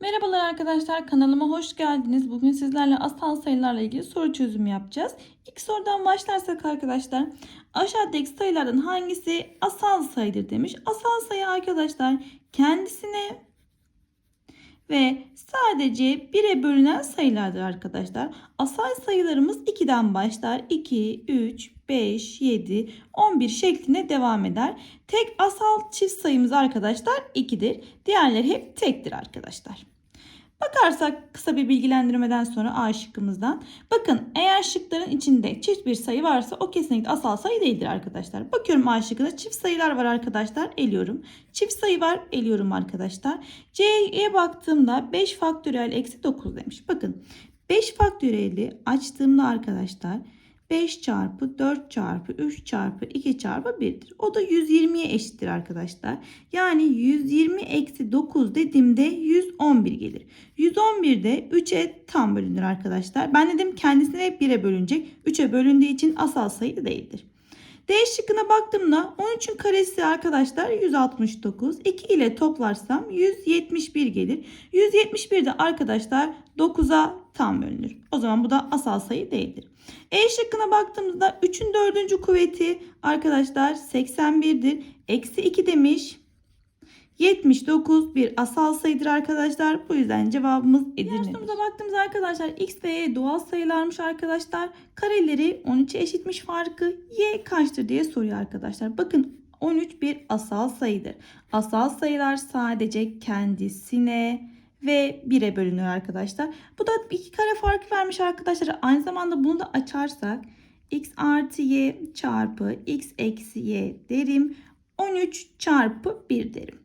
Merhabalar arkadaşlar kanalıma hoş geldiniz. Bugün sizlerle asal sayılarla ilgili soru çözümü yapacağız. İlk sorudan başlarsak arkadaşlar aşağıdaki sayılardan hangisi asal sayıdır demiş. Asal sayı arkadaşlar kendisine ve sadece 1'e bölünen sayılardır arkadaşlar. Asal sayılarımız 2'den başlar. 2, 3, 5, 7, 11 şeklinde devam eder. Tek asal çift sayımız arkadaşlar 2'dir. Diğerleri hep tektir arkadaşlar. Bakarsak kısa bir bilgilendirmeden sonra A şıkkımızdan. Bakın eğer şıkların içinde çift bir sayı varsa o kesinlikle asal sayı değildir arkadaşlar. Bakıyorum A şıkkında çift sayılar var arkadaşlar. Eliyorum. Çift sayı var. Eliyorum arkadaşlar. C'ye baktığımda 5 faktöriyel eksi 9 demiş. Bakın 5 faktöriyeli açtığımda arkadaşlar 5 çarpı 4 çarpı 3 çarpı 2 çarpı 1'dir. O da 120'ye eşittir arkadaşlar. Yani 120 eksi 9 dediğimde 111 gelir. 111 de 3'e tam bölünür arkadaşlar. Ben dedim kendisine 1'e bölünecek. 3'e bölündüğü için asal sayı değildir. D şıkkına baktığımda 13'ün karesi arkadaşlar 169. 2 ile toplarsam 171 gelir. 171 de arkadaşlar 9'a tam bölünür. O zaman bu da asal sayı değildir. E şıkkına baktığımızda 3'ün 4. kuvveti arkadaşlar 81'dir. Eksi 2 demiş. 79 bir asal sayıdır arkadaşlar. Bu yüzden cevabımız Edirne. Sorumuza baktığımızda arkadaşlar x ve y doğal sayılarmış arkadaşlar. Kareleri 13'e eşitmiş farkı y kaçtır diye soruyor arkadaşlar. Bakın 13 bir asal sayıdır. Asal sayılar sadece kendisine ve 1'e bölünür arkadaşlar. Bu da iki kare farkı vermiş arkadaşlar. Aynı zamanda bunu da açarsak x artı y çarpı x eksi y derim. 13 çarpı 1 derim.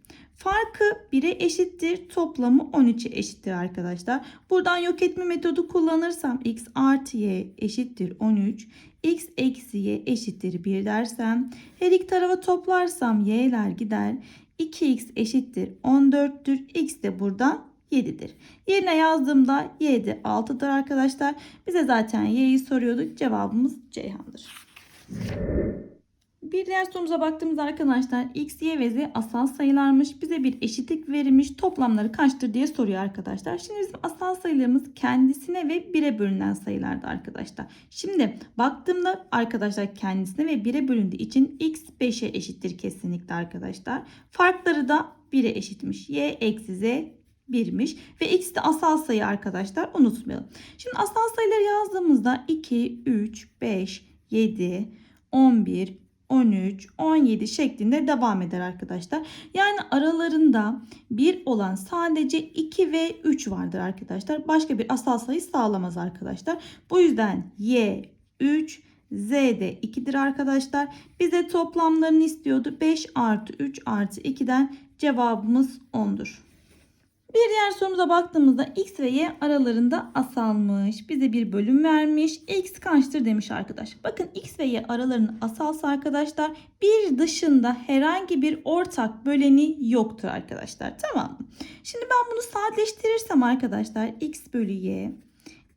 Farkı 1'e eşittir. Toplamı 13'e eşittir arkadaşlar. Buradan yok etme metodu kullanırsam x artı y eşittir 13. x eksi y eşittir 1 dersem her iki tarafa toplarsam y'ler gider. 2x eşittir 14'tür. x de buradan 7'dir. Yerine yazdığımda y de 6'dır arkadaşlar. Bize zaten y'yi soruyordu. Cevabımız Ceyhan'dır. Bir diğer sorumuza baktığımızda arkadaşlar x, y ve z asal sayılarmış. Bize bir eşitlik verilmiş. Toplamları kaçtır diye soruyor arkadaşlar. Şimdi bizim asal sayılarımız kendisine ve 1'e bölünen sayılardı arkadaşlar. Şimdi baktığımda arkadaşlar kendisine ve 1'e bölündüğü için x 5'e eşittir kesinlikle arkadaşlar. Farkları da 1'e eşitmiş. y eksi z 1'miş ve x de asal sayı arkadaşlar unutmayalım. Şimdi asal sayıları yazdığımızda 2, 3, 5, 7, 11, 13, 17 şeklinde devam eder arkadaşlar. Yani aralarında 1 olan sadece 2 ve 3 vardır arkadaşlar. Başka bir asal sayı sağlamaz arkadaşlar. Bu yüzden y 3, z de 2'dir arkadaşlar. Bize toplamlarını istiyordu. 5 artı 3 artı 2'den cevabımız 10'dur. Bir diğer sorumuza baktığımızda x ve y aralarında asalmış. Bize bir bölüm vermiş. x kaçtır demiş arkadaş. Bakın x ve y aralarında asalsa arkadaşlar bir dışında herhangi bir ortak böleni yoktur arkadaşlar. Tamam mı? Şimdi ben bunu sadeleştirirsem arkadaşlar x bölü y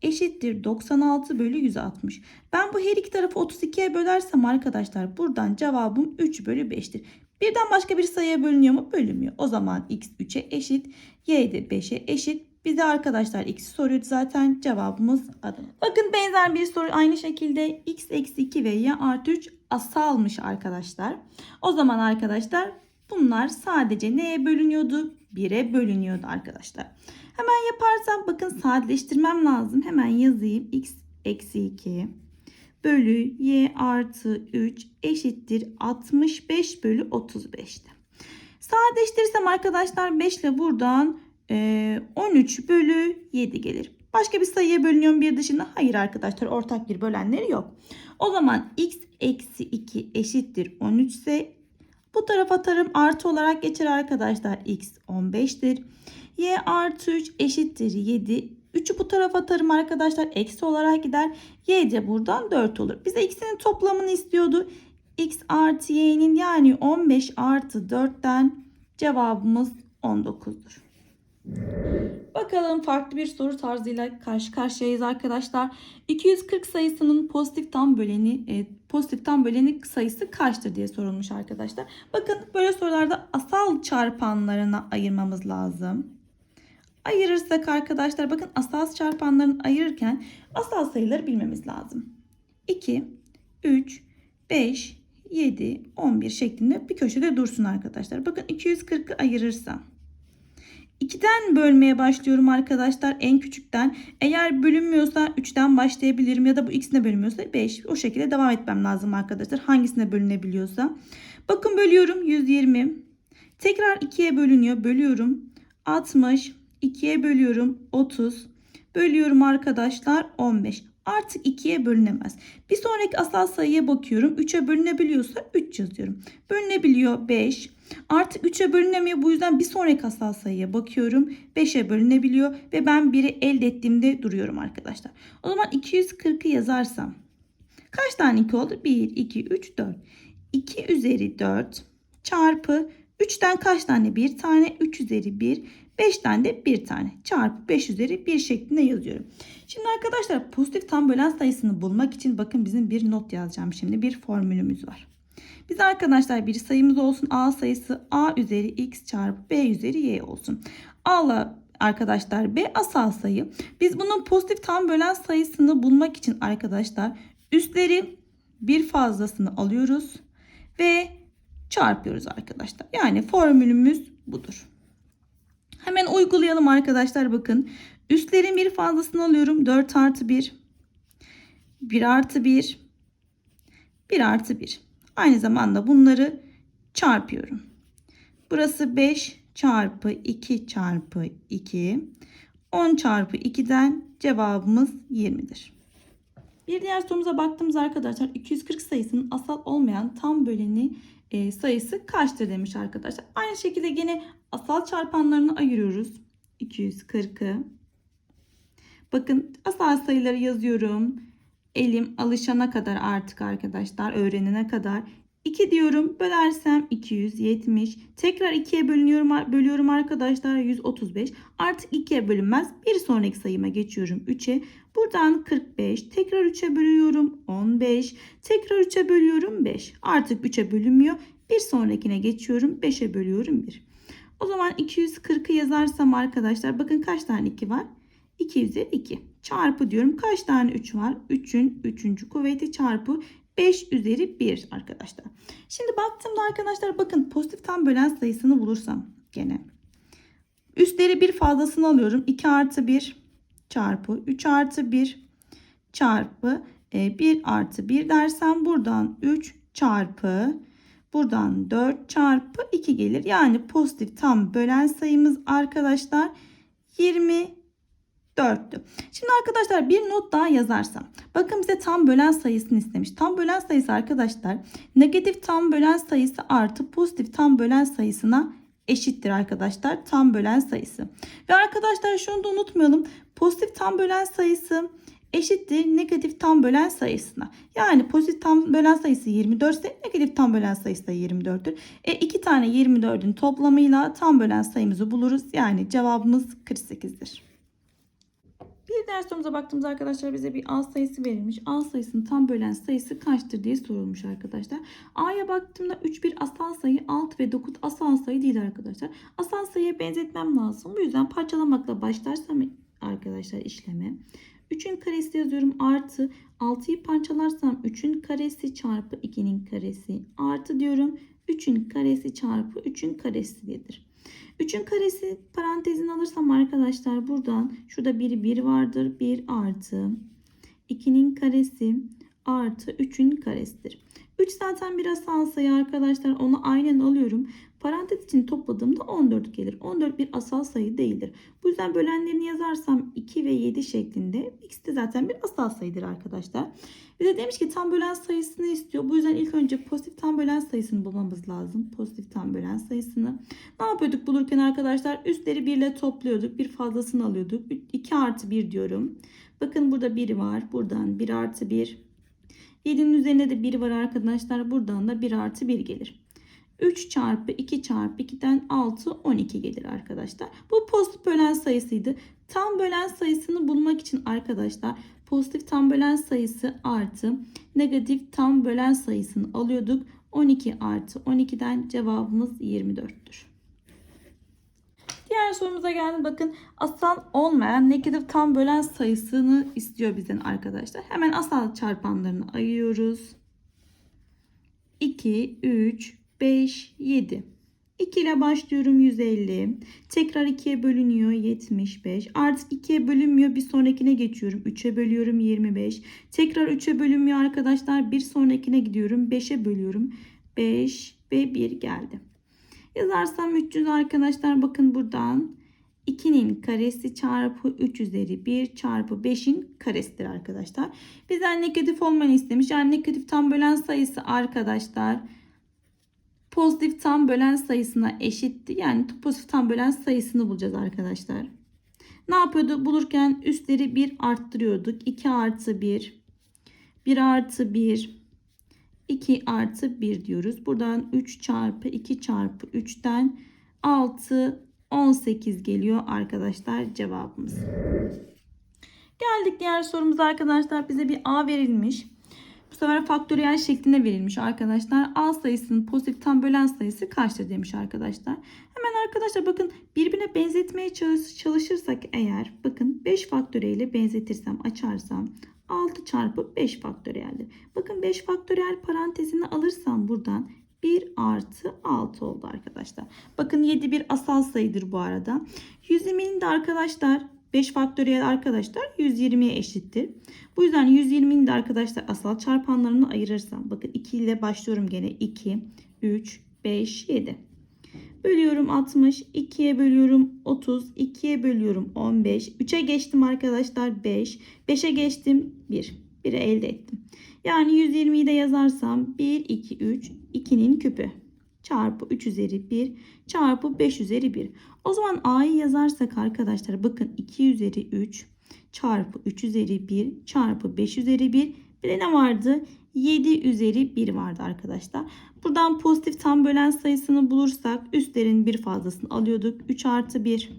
eşittir 96 bölü 160. Ben bu her iki tarafı 32'ye bölersem arkadaşlar buradan cevabım 3 bölü 5'tir. Birden başka bir sayıya bölünüyor mu? Bölünmüyor. O zaman x 3'e eşit, y de 5'e eşit. Bize arkadaşlar x'i soruyordu zaten cevabımız adım. Bakın benzer bir soru aynı şekilde x eksi 2 ve y artı 3 asalmış arkadaşlar. O zaman arkadaşlar bunlar sadece neye bölünüyordu? 1'e bölünüyordu arkadaşlar. Hemen yaparsam bakın sadeleştirmem lazım. Hemen yazayım. x eksi 2 bölü y artı 3 eşittir 65 bölü 35'te. Sadeleştirirsem arkadaşlar 5 ile buradan e, 13 bölü 7 gelir. Başka bir sayıya bölünüyorum bir dışında. Hayır arkadaşlar ortak bir bölenleri yok. O zaman x eksi 2 eşittir 13 ise bu tarafa atarım artı olarak geçer arkadaşlar. x 15'tir. y artı 3 eşittir 7 3'ü bu tarafa atarım arkadaşlar. Eksi olarak gider. Y buradan 4 olur. Bize x'in toplamını istiyordu. x artı y'nin yani 15 artı 4'ten cevabımız 19'dur. Bakalım farklı bir soru tarzıyla karşı karşıyayız arkadaşlar. 240 sayısının pozitif tam böleni e, pozitif tam böleni sayısı kaçtır diye sorulmuş arkadaşlar. Bakın böyle sorularda asal çarpanlarına ayırmamız lazım ayırırsak arkadaşlar bakın asal çarpanlarını ayırırken asal sayıları bilmemiz lazım. 2, 3, 5, 7, 11 şeklinde bir köşede dursun arkadaşlar. Bakın 240'ı ayırırsam 2'den bölmeye başlıyorum arkadaşlar en küçükten. Eğer bölünmüyorsa 3'ten başlayabilirim ya da bu ikisine bölünmüyorsa 5. O şekilde devam etmem lazım arkadaşlar. Hangisine bölünebiliyorsa. Bakın bölüyorum 120. Tekrar 2'ye bölünüyor. Bölüyorum 60. 2'ye bölüyorum 30. Bölüyorum arkadaşlar 15. Artık 2'ye bölünemez. Bir sonraki asal sayıya bakıyorum. 3'e bölünebiliyorsa 3 yazıyorum. Bölünebiliyor 5. Artık 3'e bölünemiyor. Bu yüzden bir sonraki asal sayıya bakıyorum. 5'e bölünebiliyor ve ben 1'i elde ettiğimde duruyorum arkadaşlar. O zaman 240'ı yazarsam kaç tane 2 oldu? 1, 2, 3, 4. 2 üzeri 4 çarpı 3'ten kaç tane? 1 tane. 3 üzeri 1. 5 tane de 1 tane. Çarpı 5 üzeri 1 şeklinde yazıyorum. Şimdi arkadaşlar pozitif tam bölen sayısını bulmak için bakın bizim bir not yazacağım şimdi. Bir formülümüz var. Biz arkadaşlar bir sayımız olsun. A sayısı A üzeri X çarpı B üzeri Y olsun. A'la arkadaşlar B asal sayı. Biz bunun pozitif tam bölen sayısını bulmak için arkadaşlar üstleri bir fazlasını alıyoruz ve çarpıyoruz arkadaşlar. Yani formülümüz budur. Hemen uygulayalım arkadaşlar bakın. Üstlerin bir fazlasını alıyorum. 4 artı 1. 1 artı 1. 1 artı 1. Aynı zamanda bunları çarpıyorum. Burası 5 çarpı 2 çarpı 2. 10 çarpı 2'den cevabımız 20'dir. Bir diğer sorumuza baktığımız arkadaşlar 240 sayısının asal olmayan tam böleni e, sayısı kaçtır demiş arkadaşlar. Aynı şekilde yine asal çarpanlarını ayırıyoruz. 240'ı. Bakın asal sayıları yazıyorum. Elim alışana kadar artık arkadaşlar öğrenene kadar. 2 diyorum bölersem 270 tekrar 2'ye bölünüyorum bölüyorum arkadaşlar 135 artık 2'ye bölünmez. Bir sonraki sayıma geçiyorum 3'e buradan 45 tekrar 3'e bölüyorum 15 tekrar 3'e bölüyorum 5 artık 3'e bölünmüyor. Bir sonrakine geçiyorum 5'e bölüyorum 1 o zaman 240'ı yazarsam arkadaşlar bakın kaç tane 2 var 2 üzeri 2 çarpı diyorum kaç tane 3 var 3'ün 3. kuvveti çarpı 5 üzeri 1 arkadaşlar. Şimdi baktığımda arkadaşlar bakın pozitif tam bölen sayısını bulursam gene. Üstleri bir fazlasını alıyorum. 2 artı 1 çarpı 3 artı 1 çarpı 1 artı 1 dersem buradan 3 çarpı buradan 4 çarpı 2 gelir. Yani pozitif tam bölen sayımız arkadaşlar 20 4'tü. Şimdi arkadaşlar bir not daha yazarsam. Bakın bize tam bölen sayısını istemiş. Tam bölen sayısı arkadaşlar negatif tam bölen sayısı artı pozitif tam bölen sayısına eşittir arkadaşlar. Tam bölen sayısı. Ve arkadaşlar şunu da unutmayalım. Pozitif tam bölen sayısı eşittir negatif tam bölen sayısına. Yani pozitif tam bölen sayısı 24 ise negatif tam bölen sayısı da 24'tür. E iki tane 24'ün toplamıyla tam bölen sayımızı buluruz. Yani cevabımız 48'dir. Bir diğer sorumuza baktığımızda arkadaşlar bize bir A sayısı verilmiş. A sayısının tam bölen sayısı kaçtır diye sorulmuş arkadaşlar. A'ya baktığımda 3 bir asal sayı 6 ve 9 asal sayı değil arkadaşlar. Asal sayıya benzetmem lazım. Bu yüzden parçalamakla başlarsam arkadaşlar işleme. 3'ün karesi yazıyorum artı 6'yı parçalarsam 3'ün karesi çarpı 2'nin karesi artı diyorum 3'ün karesi çarpı 3'ün karesi diyedir. 3'ün karesi parantezini alırsam arkadaşlar buradan şurada bir 1 vardır. 1 artı 2'nin karesi artı 3'ün karesidir. 3 zaten bir asal sayı arkadaşlar. Onu aynen alıyorum. Parantez için topladığımda 14 gelir. 14 bir asal sayı değildir. Bu yüzden bölenlerini yazarsam 2 ve 7 şeklinde ikisi de zaten bir asal sayıdır arkadaşlar. Bir de demiş ki tam bölen sayısını istiyor. Bu yüzden ilk önce pozitif tam bölen sayısını bulmamız lazım. Pozitif tam bölen sayısını. Ne yapıyorduk bulurken arkadaşlar? Üstleri 1 ile topluyorduk. Bir fazlasını alıyorduk. 2 artı 1 diyorum. Bakın burada 1 var. Buradan 1 artı 1. 7'nin üzerinde de 1 var arkadaşlar. Buradan da 1 artı 1 gelir. 3 çarpı 2 çarpı 2'den 6 12 gelir arkadaşlar. Bu pozitif bölen sayısıydı. Tam bölen sayısını bulmak için arkadaşlar pozitif tam bölen sayısı artı negatif tam bölen sayısını alıyorduk. 12 artı 12'den cevabımız 24'tür. Diğer sorumuza geldi. Bakın asal olmayan negatif tam bölen sayısını istiyor bizden arkadaşlar. Hemen asal çarpanlarını ayırıyoruz. 2, 3, 5, 7. 2 ile başlıyorum 150. Tekrar 2'ye bölünüyor 75. Artık 2'ye bölünmüyor bir sonrakine geçiyorum. 3'e bölüyorum 25. Tekrar 3'e bölünmüyor arkadaşlar. Bir sonrakine gidiyorum. 5'e bölüyorum. 5 ve 1 geldi. Yazarsam 300 arkadaşlar bakın buradan 2'nin karesi çarpı 3 üzeri 1 çarpı 5'in karesidir arkadaşlar. Bizden negatif olmanı istemiş. Yani negatif tam bölen sayısı arkadaşlar pozitif tam bölen sayısına eşitti. Yani pozitif tam bölen sayısını bulacağız arkadaşlar. Ne yapıyordu? Bulurken üstleri 1 arttırıyorduk. 2 artı 1, 1 artı 1, 2 artı 1 diyoruz. Buradan 3 çarpı 2 çarpı 3'ten 6, 18 geliyor arkadaşlar cevabımız. Geldik diğer sorumuza arkadaşlar. Bize bir A verilmiş. Bu sefer faktöriyel şeklinde verilmiş arkadaşlar. A sayısının pozitif tam bölen sayısı kaçtır demiş arkadaşlar. Hemen arkadaşlar bakın birbirine benzetmeye çalış- çalışırsak eğer bakın 5 faktöriyeli benzetirsem açarsam 6 çarpı 5 faktöriyeldir. Bakın 5 faktöriyel parantezini alırsam buradan 1 artı 6 oldu arkadaşlar. Bakın 7 bir asal sayıdır bu arada. 120'nin de arkadaşlar 5 faktöriyel arkadaşlar 120'ye eşittir. Bu yüzden 120'nin de arkadaşlar asal çarpanlarını ayırırsam bakın 2 ile başlıyorum gene 2, 3, 5, 7. Bölüyorum 60, 2'ye bölüyorum 30, 2'ye bölüyorum 15, 3'e geçtim arkadaşlar 5, 5'e geçtim 1. 1'i elde ettim. Yani 120'yi de yazarsam 1, 2, 3, 2'nin küpü çarpı 3 üzeri 1 çarpı 5 üzeri 1. O zaman A'yı yazarsak arkadaşlar bakın 2 üzeri 3 çarpı 3 üzeri 1 çarpı 5 üzeri 1 bir de ne vardı? 7 üzeri 1 vardı arkadaşlar. Buradan pozitif tam bölen sayısını bulursak üstlerin bir fazlasını alıyorduk. 3 artı 1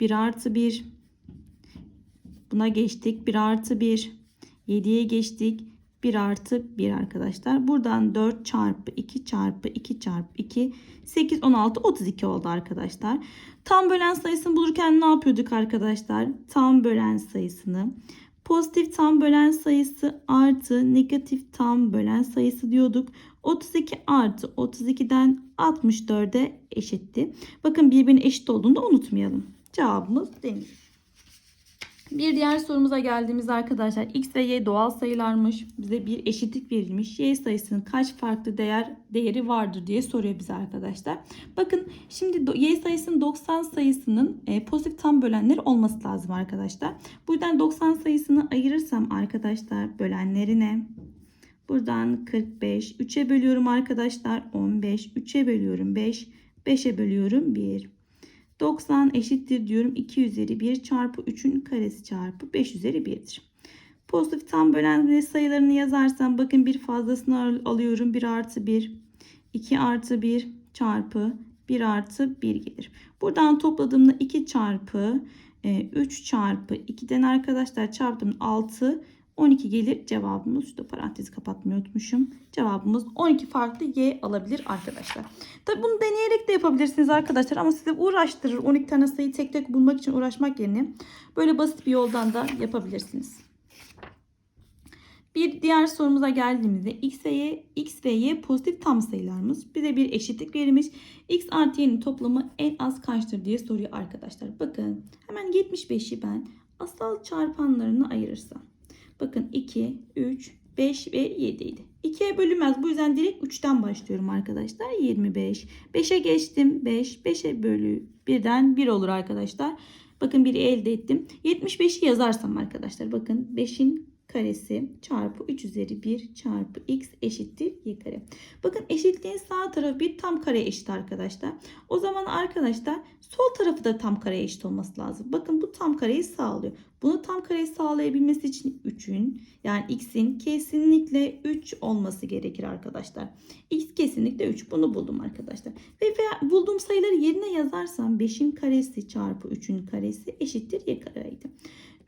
1 artı 1 buna geçtik. 1 artı 1 7'ye geçtik. 1 artı 1 arkadaşlar. Buradan 4 çarpı 2 çarpı 2 çarpı 2 8 16 32 oldu arkadaşlar. Tam bölen sayısını bulurken ne yapıyorduk arkadaşlar? Tam bölen sayısını pozitif tam bölen sayısı artı negatif tam bölen sayısı diyorduk. 32 artı 32'den 64'e eşitti. Bakın birbirine eşit olduğunu da unutmayalım. Cevabımız deniz. Bir diğer sorumuza geldiğimizde arkadaşlar x ve y doğal sayılarmış. Bize bir eşitlik verilmiş. Y sayısının kaç farklı değer değeri vardır diye soruyor bize arkadaşlar. Bakın şimdi y sayısının 90 sayısının e, pozitif tam bölenleri olması lazım arkadaşlar. Bu yüzden 90 sayısını ayırırsam arkadaşlar bölenlerine buradan 45 3'e bölüyorum arkadaşlar 15 3'e bölüyorum 5 5'e bölüyorum 1 90 eşittir diyorum. 2 üzeri 1 çarpı 3'ün karesi çarpı 5 üzeri 1'dir. Pozitif tam bölen sayılarını yazarsam bakın bir fazlasını al- alıyorum. 1 artı 1, 2 artı 1 çarpı 1 artı 1 gelir. Buradan topladığımda 2 çarpı e, 3 çarpı 2'den arkadaşlar çarptım 6 12 gelir cevabımız. Şurada parantezi kapatmayı unutmuşum. Cevabımız 12 farklı Y alabilir arkadaşlar. Tabi bunu deneyerek de yapabilirsiniz arkadaşlar ama size uğraştırır. 12 tane sayıyı tek tek bulmak için uğraşmak yerine böyle basit bir yoldan da yapabilirsiniz. Bir diğer sorumuza geldiğimizde x ve y, x ve y pozitif tam sayılarımız. Bize bir eşitlik verilmiş. x artı y'nin toplamı en az kaçtır diye soruyor arkadaşlar. Bakın hemen 75'i ben asal çarpanlarını ayırırsam. Bakın 2, 3, 5 ve 7 idi. 2'ye bölünmez. Bu yüzden direkt 3'ten başlıyorum arkadaşlar. 25. 5'e geçtim. 5. 5'e bölü 1'den 1 olur arkadaşlar. Bakın 1'i elde ettim. 75'i yazarsam arkadaşlar. Bakın 5'in karesi çarpı 3 üzeri 1 çarpı x eşittir y kare. Bakın eşitliğin sağ tarafı bir tam kare eşit arkadaşlar. O zaman arkadaşlar sol tarafı da tam kareye eşit olması lazım. Bakın bu tam kareyi sağlıyor. Bunu tam kareyi sağlayabilmesi için 3'ün yani x'in kesinlikle 3 olması gerekir arkadaşlar. x kesinlikle 3. Bunu buldum arkadaşlar. Ve, ve bulduğum sayıları yerine yazarsam 5'in karesi çarpı 3'ün karesi eşittir y kareydi.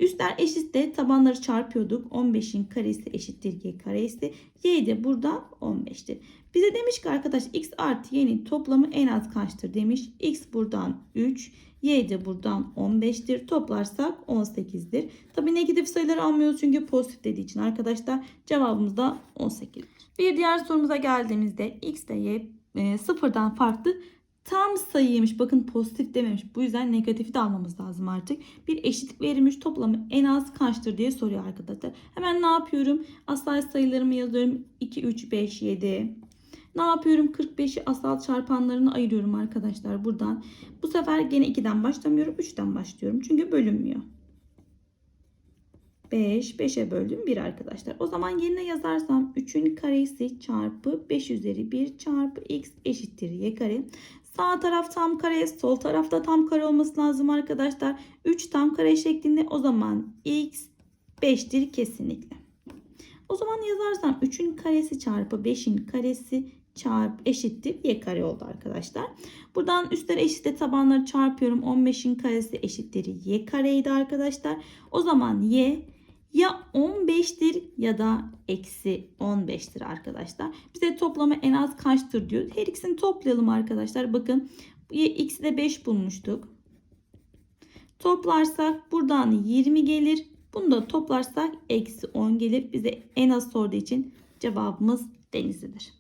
Üstler eşitse tabanları çarpıyorduk. 15'in karesi eşittir y karesi. Y de buradan 15'tir. Bize demiş ki arkadaş x artı y'nin toplamı en az kaçtır demiş. x buradan 3. Y de buradan 15'tir. Toplarsak 18'dir. Tabii negatif sayıları almıyoruz çünkü pozitif dediği için arkadaşlar cevabımız da 18'dir. Bir diğer sorumuza geldiğimizde x ve y e, sıfırdan farklı tam sayıymış. Bakın pozitif dememiş. Bu yüzden negatifi de almamız lazım artık. Bir eşitlik verilmiş toplamı en az kaçtır diye soruyor arkadaşlar. Hemen ne yapıyorum? Asal sayılarımı yazıyorum. 2, 3, 5, 7. Ne yapıyorum? 45'i asal çarpanlarını ayırıyorum arkadaşlar buradan. Bu sefer gene 2'den başlamıyorum. 3'ten başlıyorum. Çünkü bölünmüyor. 5, 5'e böldüm 1 arkadaşlar. O zaman yerine yazarsam 3'ün karesi çarpı 5 üzeri 1 çarpı x eşittir y kare. Sağ taraf tam kare, sol tarafta tam kare olması lazım arkadaşlar. 3 tam kare şeklinde o zaman x 5'tir kesinlikle. O zaman yazarsam 3'ün karesi çarpı 5'in karesi çarpı eşittir y kare oldu arkadaşlar. Buradan üstleri eşitle tabanları çarpıyorum. 15'in karesi eşittir y kareydi arkadaşlar. O zaman y ya 15'tir ya da eksi 15'tir arkadaşlar. Bize toplamı en az kaçtır diyor. Her ikisini toplayalım arkadaşlar. Bakın x'i de 5 bulmuştuk. Toplarsak buradan 20 gelir. Bunu da toplarsak eksi 10 gelir. Bize en az sorduğu için cevabımız denizlidir.